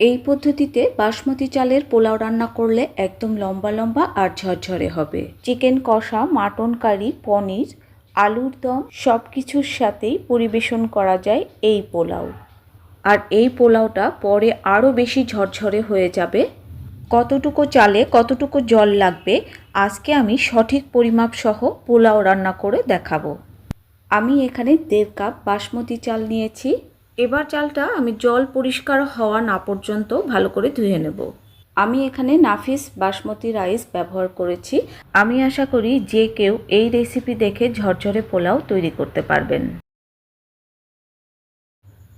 এই পদ্ধতিতে বাসমতি চালের পোলাও রান্না করলে একদম লম্বা লম্বা আর ঝরঝরে হবে। চিকেন কষা, মাটন কারি, পনির, আলুর দম সব কিছুর সাথেই পরিবেশন করা যায় এই পোলাও। আর এই পোলাওটা পরে আরও বেশি ঝরঝরে হয়ে যাবে। কতটুকু চালে কতটুকু জল লাগবে আজকে আমি সঠিক পরিমাপ সহ পোলাও রান্না করে দেখাবো। আমি এখানে দেড় কাপ বাসমতি চাল নিয়েছি। এবার চালটা আমি জল পরিষ্কার হওয়া না পর্যন্ত ভালো করে ধুয়ে নেব। আমি এখানে নাফিস বাসমতি রাইস ব্যবহার করেছি। আমি আশা করি যে কেউ এই রেসিপি দেখে ঝরঝরে পোলাও তৈরি করতে পারবেন।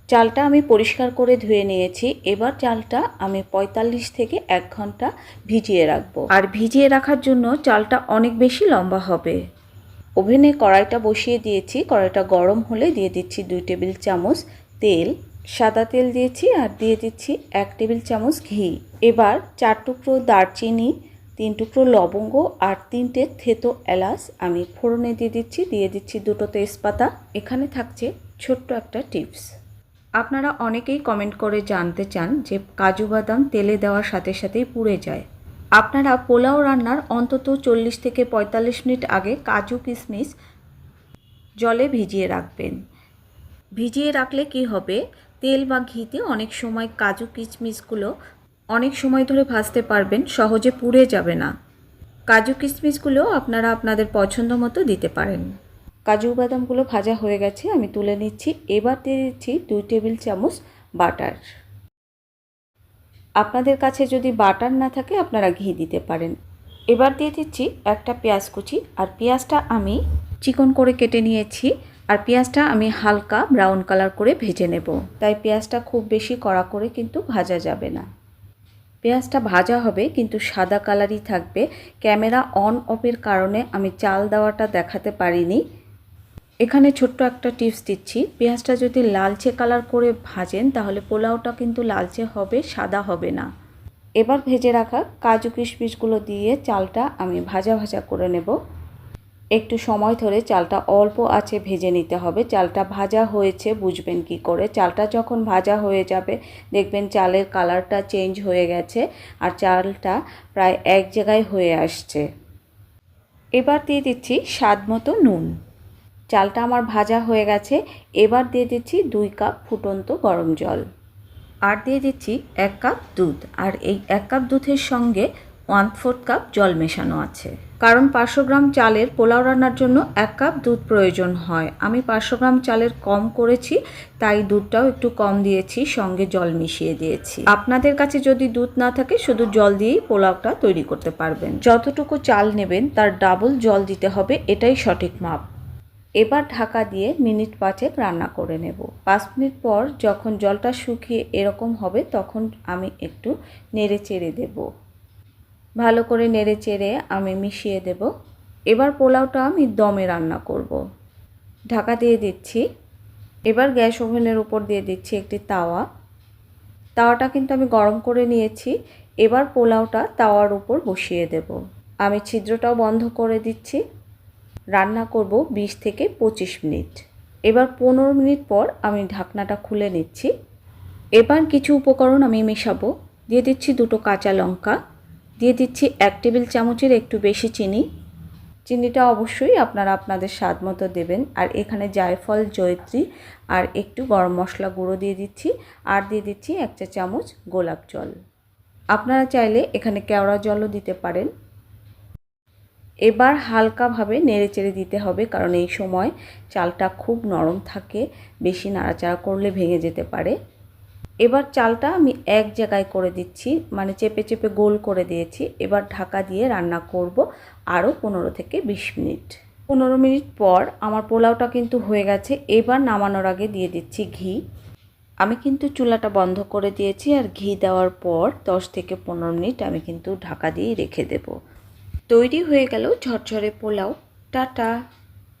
চালটা আমি পরিষ্কার করে ধুয়ে নিয়েছি। এবার চালটা আমি ৪৫ থেকে এক ঘণ্টা ভিজিয়ে রাখব। আর ভিজিয়ে রাখার জন্য চালটা অনেক বেশি লম্বা হবে। ওভেনে কড়াইটা বসিয়ে দিয়েছি। কড়াইটা গরম হলে দিয়ে দিচ্ছি দুই টেবিল চামচ তেল, সাদা তেল দিয়েছি আর দিয়ে দিচ্ছি এক টেবিল চামচ ঘি। এবার চার টুকরো দারচিনি, তিন টুকরো লবঙ্গ আর তিনটে থেতো এলাচ আমি ফোড়নে দিয়ে দিচ্ছি দিয়ে দিচ্ছি দুটো তেজপাতা। এখানে থাকছে ছোট্ট একটা টিপস। আপনারা অনেকেই কমেন্ট করে জানতে চান যে কাজু বাদাম তেলে দেওয়ার সাথে সাথেই পুড়ে যায়। আপনারা পোলাও রান্নার অন্তত চল্লিশ থেকে পঁয়তাল্লিশ মিনিট আগে কাজু কিশমিশ জলে ভিজিয়ে রাখবেন। ভিজিয়ে রাখলে কি হবে? তেল বা ঘিতে অনেক সময় কাজু কিশমিশগুলো অনেক সময় ধরে ভাজতে পারবেন, সহজে পুড়ে যাবে না। কাজু কিশমিশগুলো আপনারা আপনাদের পছন্দ মতো দিতে পারেন। কাজু বাদামগুলো ভাজা হয়ে গেছে, আমি তুলে নিচ্ছি। এবার দিয়ে দিচ্ছি দুই টেবিল চামচ বাটার। আপনাদের কাছে যদি বাটার না থাকে, আপনারা ঘি দিতে পারেন। এবার দিয়ে দিচ্ছি একটা পেঁয়াজ কুচি। আর পেঁয়াজটা আমি চিকন করে কেটে নিয়েছি। আর পেঁয়াজটা আমি হালকা ব্রাউন কালার করে ভেজে নেব। তাই পেঁয়াজটা খুব বেশি কড়া করে কিন্তু ভাজা যাবে না। পেঁয়াজটা ভাজা হবে কিন্তু সাদা কালারই থাকবে। ক্যামেরা অন অফের কারণে আমি চাল দেওয়াটা দেখাতে পারিনি। এখানে ছোট্ট একটা টিপস দিচ্ছি। পেঁয়াজটা যদি লালচে কালার করে ভাজেন তাহলে পোলাওটা কিন্তু লালচে হবে, সাদা হবে না। এবার ভেজে রাখা কাজু কিশমিশগুলো দিয়ে চালটা আমি ভাজা ভাজা করে নেব। একটু সময় ধরে চালটা অল্প আছে ভেজে নিতে হবে। চালটা ভাজা হয়েছে, বুঝবেন কি করে। চালটা যখন ভাজা হয়ে যাবে, দেখবেন চালের কালারটা চেঞ্জ হয়ে গেছে আর চালটা প্রায় এক জায়গায় হয়ে আসছে। এবার দিয়ে দিচ্ছি স্বাদ মতো নুন। চালটা আমার ভাজা হয়ে গেছে, এবার দিয়ে দিচ্ছি দুই কাপ ফুটন্ত গরম জল। আর দিয়ে দিচ্ছি এক কাপ দুধ। আর এই এক কাপ দুধের সঙ্গে ওয়ান ফোর্থ কাপ জল মেশানো আছে। কারণ পাঁচশো গ্রাম চালের পোলাও রান্নার জন্য এক কাপ দুধ প্রয়োজন হয়। আমি পাঁচশো গ্রাম চালের কম করেছি, তাই দুধটাও একটু কম দিয়েছি, সঙ্গে জল মিশিয়ে দিয়েছি। আপনাদের কাছে যদি দুধ না থাকে, শুধু জল দিয়েই পোলাওটা তৈরি করতে পারবেন। যতটুকু চাল নেবেন, তার ডাবল জল দিতে হবে, এটাই সঠিক মাপ। এবার ঢাকা দিয়ে মিনিট পাঁচেক রান্না করে নেব। পাঁচ মিনিট পর যখন জলটা শুকিয়ে এরকম হবে, তখন আমি একটু নেড়ে চেড়ে দেব। ভালো করে নেড়ে চেড়ে আমি মিশিয়ে দেব। এবার পোলাওটা আমি দমে রান্না করব। ঢাকা দিয়ে দিচ্ছি। এবার গ্যাস ওভেনের উপর দিয়ে দিচ্ছি একটি তাওয়া। তাওয়াটা কিন্তু আমি গরম করে নিয়েছি। এবার পোলাওটা তাওয়ার উপর বসিয়ে দেব। আমি ছিদ্রটাও বন্ধ করে দিচ্ছি। রান্না করব ২০ থেকে পঁচিশ মিনিট। এবার পনেরো মিনিট পর আমি ঢাকনাটা খুলে নিচ্ছি। এবার কিছু উপকরণ আমি মেশাবো। দিয়ে দিচ্ছি দুটো কাঁচা লঙ্কা। দিয়ে দিচ্ছি এক টেবিল চামচের একটু বেশি চিনি। চিনিটা অবশ্যই আপনারা আপনাদের স্বাদ মতো দেবেন। আর এখানে জায়ফল, জয়ত্রী আর একটু গরম মশলা গুঁড়ো দিয়ে দিচ্ছি। আর দিয়ে দিচ্ছি এক চা চামচ গোলাপ জল। আপনারা চাইলে এখানে কেওড়া জলও দিতে পারেন। এবার হালকাভাবে নেড়ে চেড়ে দিতে হবে, কারণ এই সময় চালটা খুব নরম থাকে, বেশি নাড়াচাড়া করলে ভেঙে যেতে পারে। এবার চালটা আমি এক জায়গায় করে দিচ্ছি মানে চেপে চেপে গোল করে দিয়েছি। এবার ঢাকা দিয়ে রান্না করব আরও পনেরো থেকে বিশ মিনিট। পনেরো মিনিট পর আমার পোলাওটা কিন্তু হয়ে গেছে। এবার নামানোর আগে দিয়ে দিচ্ছি ঘি। আমি কিন্তু চুলাটা বন্ধ করে দিয়েছি আর ঘি দেওয়ার পর দশ থেকে পনেরো মিনিট আমি কিন্তু ঢাকা দিয়েই রেখে দেব। তৈরি হয়ে গেল ঝরঝরে পোলাও। টাটা!